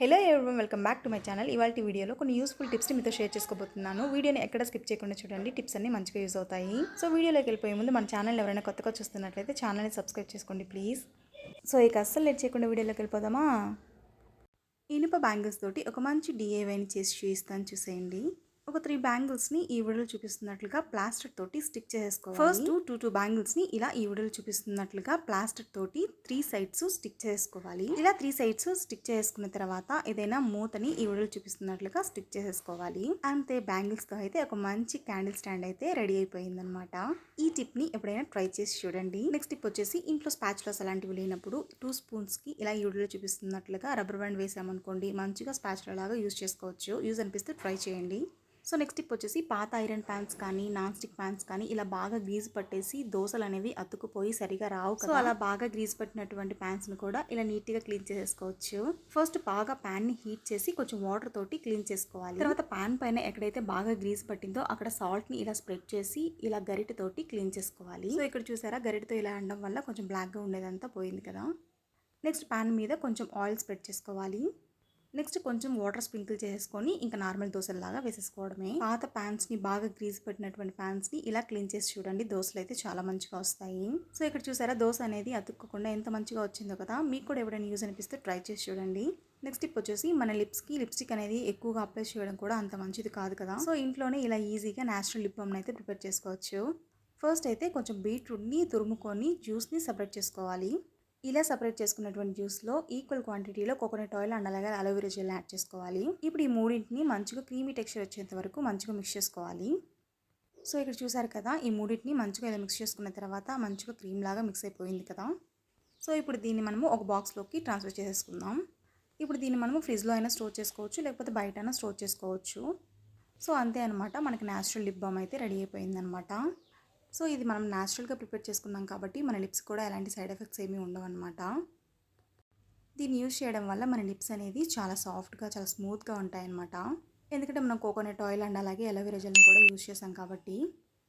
Hello everyone welcome back to my channel ఇవాళ వీడియోలో కొన్ని యూస్ఫుల్ టిప్స్ని మీతో షేర్ చేసుకోబోతున్నాను. వీడియోని ఎక్కడ స్కిప్ చేయకుండా చూడండి టిప్స్ అన్ని మంచిగా యూజ్ అవుతాయి. సో వీడియోలోకి వెళ్ళిపోయే ముందు మన ఛానల్ ఎవరైనా కొత్తగా చూస్తున్నట్లయితే ఛానల్ని సబ్స్క్రైబ్ చేసుకోండి ప్లీజ్ సో ఇక అస్సలు లేట్ చేయకుండా వీడియోలోకి వెళ్ళిపోదామా? ఇనుప బ్యాంగిల్స్ తోటి ఒక మంచి డిఏవైని చేసి చూపిస్తాను చూసేయండి. ఒక త్రీ బ్యాంగిల్స్ని ఈ విడలు చూపిస్తున్నట్లుగా ప్లాస్టర్ తోటి స్టిక్ చేసుకోవాలి ఫస్ట్ టూ టూ బ్యాంగిల్స్ని ఇలా ఈ విడలు చూపిస్తున్నట్లుగా ప్లాస్టర్ తోటి త్రీ సైడ్స్ స్టిక్ చేసుకోవాలి ఇలా త్రీ సైడ్స్ స్టిక్ చేసుకున్న తర్వాత ఏదైనా మూతని ఈ విడలు చూపిస్తున్నట్లుగా స్టిక్ చేసుకోవాలి అంతే బ్యాంగిల్స్తో అయితే ఒక మంచి క్యాండిల్ స్టాండ్ అయితే రెడీ అయిపోయింది అనమాట ఈ టిప్ని ఎప్పుడైనా ట్రై చేసి చూడండి. నెక్స్ట్ టిప్ వచ్చేసి ఇంట్లో స్పాచులస్ అలాంటివి లేనప్పుడు టూ స్పూన్స్కి ఇలా ఈ వీడియోలో చూపిస్తున్నట్లుగా రబ్బర్ బ్యాండ్ వేసామనుకోండి మంచిగా స్పాచులా లాగా యూజ్ చేసుకోవచ్చు. యూజ్ అనిపిస్తే ట్రై చేయండి. సో నెక్స్ట్ టిప్ వచ్చేసి పాత ఐరన్ ప్యాన్స్ కానీ నాన్ స్టిక్ ప్యాన్స్ కానీ ఇలా బాగా గ్రీజ్ పట్టేసి దోశలు అనేవి అతుక్కుపోయి సరిగా రావు సో అలా బాగా గ్రీజ్ పట్టినటువంటి ప్యాన్స్ని కూడా ఇలా నీట్గా క్లీన్ చేసేసుకోవచ్చు. ఫస్ట్ బాగా ప్యాన్ని హీట్ చేసి కొంచెం వాటర్ తోటి క్లీన్ చేసుకోవాలి. తర్వాత ప్యాన్ పైన ఎక్కడైతే బాగా గ్రీజ్ పట్టిందో అక్కడ సాల్ట్ని ఇలా స్ప్రెడ్ చేసి ఇలా గరిటెతోటి క్లీన్ చేసుకోవాలి. సో ఇక్కడ చూసారా గరిటతో ఇలా అనడం వల్ల కొంచెం బ్లాక్గా ఉండేదంతా పోయింది కదా. నెక్స్ట్ ప్యాన్ మీద కొంచెం ఆయిల్ స్ప్రెడ్ చేసుకోవాలి. నెక్స్ట్ కొంచెం వాటర్ స్ప్రింకిల్ చేసుకొని ఇంకా నార్మల్ దోశలాగా వేసేసుకోవడమే. పాత ప్యాన్స్ని బాగా గ్రీజ్ పెట్టినటువంటి ప్యాన్స్ని ఇలా క్లీన్ చేసి చూడండి దోశలు అయితే చాలా మంచిగా వస్తాయి. సో ఇక్కడ చూసారా దోశ అనేది అతుక్కోకుండా ఎంత మంచిగా వచ్చిందో కదా మీకు కూడా ఎవరైనా యూజ్ అనిపిస్తే ట్రై చేసి చూడండి. నెక్స్ట్ టిప్ వచ్చేసి మన లిప్స్కి లిప్స్టిక్ అనేది ఎక్కువగా అప్లై చేయడం కూడా అంత మంచిది కాదు కదా. సో ఇంట్లోనే ఇలా ఈజీగా న్యాచురల్ లిప్ బామ్ అయితే ప్రిపేర్ చేసుకోవచ్చు. ఫస్ట్ అయితే కొంచెం బీట్రూట్ని తురుముకొని జ్యూస్ని సపరేట్ చేసుకోవాలి. ఇలా సపరేట్ చేసుకున్నటువంటి జ్యూస్లో ఈక్వల్ క్వాంటిటీలో కోకోనట్ ఆయిల్ అండ్ అలాగే అలోవెరా జెల్ యాడ్ చేసుకోవాలి. ఇప్పుడు ఈ మూడింటిని మంచిగా క్రీమీ టెక్స్చర్ వచ్చేంత వరకు మంచిగా మిక్స్ చేసుకోవాలి. సో ఇక్కడ చూసారు కదా ఈ మూడింటిని మంచిగా ఇలా మిక్స్ చేసుకున్న తర్వాత మంచిగా క్రీమ్ లాగా మిక్స్ అయిపోయింది కదా. సో ఇప్పుడు దీన్ని మనము ఒక బాక్స్లోకి ట్రాన్స్ఫర్ చేసేసుకుందాం. ఇప్పుడు దీన్ని మనము ఫ్రిడ్జ్లో అయినా స్టోర్ చేసుకోవచ్చు లేకపోతే బయట అయినా స్టోర్ చేసుకోవచ్చు. సో అంతే అనమాట మనకి న్యాచురల్ లిప్ బామ్ అయితే రెడీ అయిపోయిందనమాట సో ఇది మనం న్యాచురల్గా ప్రిపేర్ చేసుకున్నాం కాబట్టి మన లిప్స్ కూడా ఎలాంటి సైడ్ ఎఫెక్ట్స్ ఏమీ ఉండవు అనమాట దీన్ని యూజ్ చేయడం వల్ల మన లిప్స్ అనేది చాలా సాఫ్ట్గా చాలా స్మూత్గా ఉంటాయన్నమాట ఎందుకంటే మనం కోకోనట్ ఆయిల్ అండ్ అలాగే ఎలోవెరా జెల్ని కూడా యూజ్ చేసాం కాబట్టి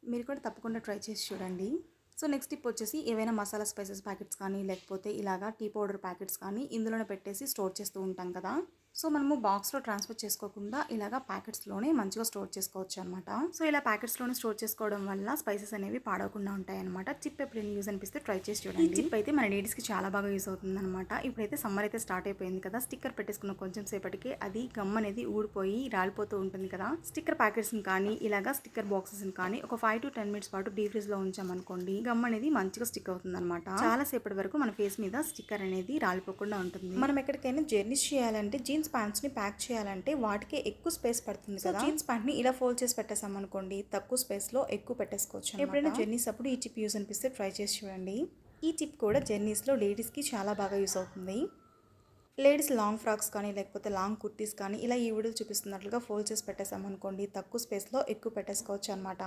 మీరు కూడా తప్పకుండా ట్రై చేసి చూడండి. సో నెక్స్ట్ టిప్ వచ్చేసి ఏవైనా మసాలా స్పైసెస్ ప్యాకెట్స్ కానీ లేకపోతే ఇలాగా టీ పౌడర్ ప్యాకెట్స్ కానీ ఇందులోనే పెట్టేసి స్టోర్ చేస్తూ ఉంటాం కదా. సో మనము బాక్స్లో ట్రాన్స్ఫర్ చేసుకోకుండా ఇలాగా ప్యాకెట్స్లోనే మంచిగా స్టోర్ చేసుకోవచ్చు అనమాట సో ఇలా ప్యాకెట్స్లోనే స్టోర్ చేసుకోవడం వల్ల స్పైసెస్ అనేవి పాడవకుండా ఉంటాయి అనమాట చిప్ ఎప్పుడైనా యూజ్ అనిపిస్తే ట్రై చేసి చూడండి. చిప్ అయితే మన లేడీస్కి చాలా బాగా యూజ్ అవుతుంది అనమాట ఇప్పుడైతే సమ్మర్ అయితే స్టార్ట్ అయిపోయింది కదా స్టిక్కర్ పెట్టేసుకున్న కొంచెం సేపటికి అది గమ్ అనేది ఊడిపోయి రాలిపోతూ ఉంటుంది కదా. స్టిక్కర్ ప్యాకెట్స్ని కానీ ఇలాగా స్టిక్కర్ బాక్సెస్ని కానీ ఒక ఫైవ్ టు టెన్ మినిట్స్ పాటు డీ ఫ్రిడ్జ్లో ఉంచామనుకోండి గమ్ అనేది మంచిగా స్టిక్ అవుతుంది అనమాట చాలా సేపటి వరకు మన ఫేస్ మీద స్టిక్కర్ అనేది రాలిపోకుండా ఉంటుంది. మనం ఎక్కడికైనా జర్నీ చేయాలంటే జీన్స్ ప్యాంట్స్ని ప్యాక్ చేయాలంటే వాటికి ఎక్కువ స్పేస్ పడుతుంది కదా. జీన్స్ ప్యాంట్ని ఇలా ఫోల్డ్ చేసి పెట్టేసాం అనుకోండి తక్కువ స్పేస్లో ఎక్కువ పెట్టేసుకోవచ్చు ఎప్పుడైనా జర్నీస్ అప్పుడు ఈ టిప్ యూజ్ అనిపిస్తే ట్రై చేసి చూడండి. ఈ టిప్ కూడా జర్నీస్లో లేడీస్కి చాలా బాగా యూజ్ అవుతుంది. లేడీస్ లాంగ్ ఫ్రాక్స్ కానీ లేకపోతే లాంగ్ కుర్తీస్ కానీ ఇలా ఈ వీడియో చూపిస్తున్నట్లుగా ఫోల్డ్ చేసి పెట్టేసాం అనుకోండి తక్కువ స్పేస్లో ఎక్కువ పెట్టేసుకోవచ్చు అనమాట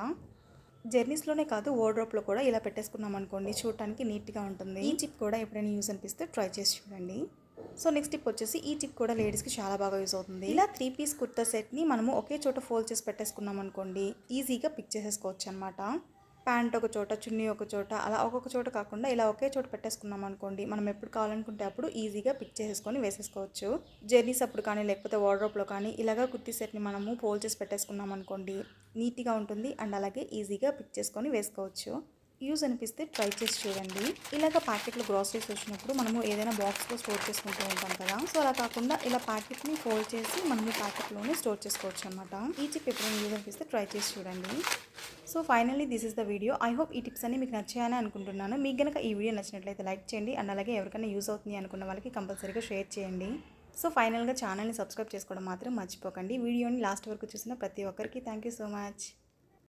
జర్నీస్లోనే కాదు వార్డ్రోప్లో కూడా ఇలా పెట్టేసుకున్నాం అనుకోండి చూడటానికి నీట్గా ఉంటుంది. ఈ టిప్ కూడా ఎప్పుడైనా యూజ్ అనిపిస్తే ట్రై చేసి చూడండి. సో నెక్స్ట్ టిప్ వచ్చేసి ఈ టిప్ కూడా లేడీస్కి చాలా బాగా యూజ్ అవుతుంది. ఇలా త్రీ పీస్ కుర్తా సెట్ని మనము ఒకే చోట ఫోల్డ్ చేసి పెట్టేసుకున్నాం అనుకోండి ఈజీగా పిక్ చేసేసుకోవచ్చు అనమాట ప్యాంట్ ఒక చోట చున్నీ ఒక చోట అలా ఒక్కొక్క చోట కాకుండా ఇలా ఒకే చోట పెట్టేసుకున్నాం అనుకోండి మనం ఎప్పుడు కావాలనుకుంటే అప్పుడు ఈజీగా పిక్ చేసేసుకొని వేసేసుకోవచ్చు. జర్నీస్ అప్పుడు కానీ లేకపోతే వార్డ్రోప్లో కానీ ఇలాగా కుర్తీ సెట్ని మనము ఫోల్డ్ చేసి పెట్టేసుకున్నాం అనుకోండి నీట్గా ఉంటుంది అండ్ అలాగే ఈజీగా పిక్ చేసుకొని వేసుకోవచ్చు. యూజ్ అనిపిస్తే ట్రై చేసి చూడండి. ఇలాగ ప్యాకెట్లో గ్రాసరీస్ వచ్చినప్పుడు మనము ఏదైనా బాక్స్లో స్టోర్ చేసుకుంటూ ఉంటాం కదా. సో అలా కాకుండా ఇలా ప్యాకెట్ని ఫోల్డ్ చేసి మనము ప్యాకెట్లోనే స్టోర్ చేసుకోవచ్చు అనమాట ఈ టిప్ ఎప్పుడైనా యూజ్ అనిపిస్తే ట్రై చేసి చూడండి. So finally this is the video. I hope ఈ టిప్స్ అన్ని మీకు నచ్చాయని అనుకుంటున్నాను. మీకు కనుక ఈ వీడియో నచ్చినట్లయితే లైక్ చేయండి. అండ్ అలాగే ఎవరికైనా యూజ్ అవుతుంది అనుకున్న వాళ్ళకి కంపల్సరీగా షేర్ చేయండి. సో ఫైనల్గా ఛానల్ని సబ్స్క్రైబ్ చేసుకోవడం మాత్రం మర్చిపోకండి. వీడియోని లాస్ట్ వరకు చూసిన ప్రతి ఒక్కరికి థ్యాంక్ యూ సో మచ్.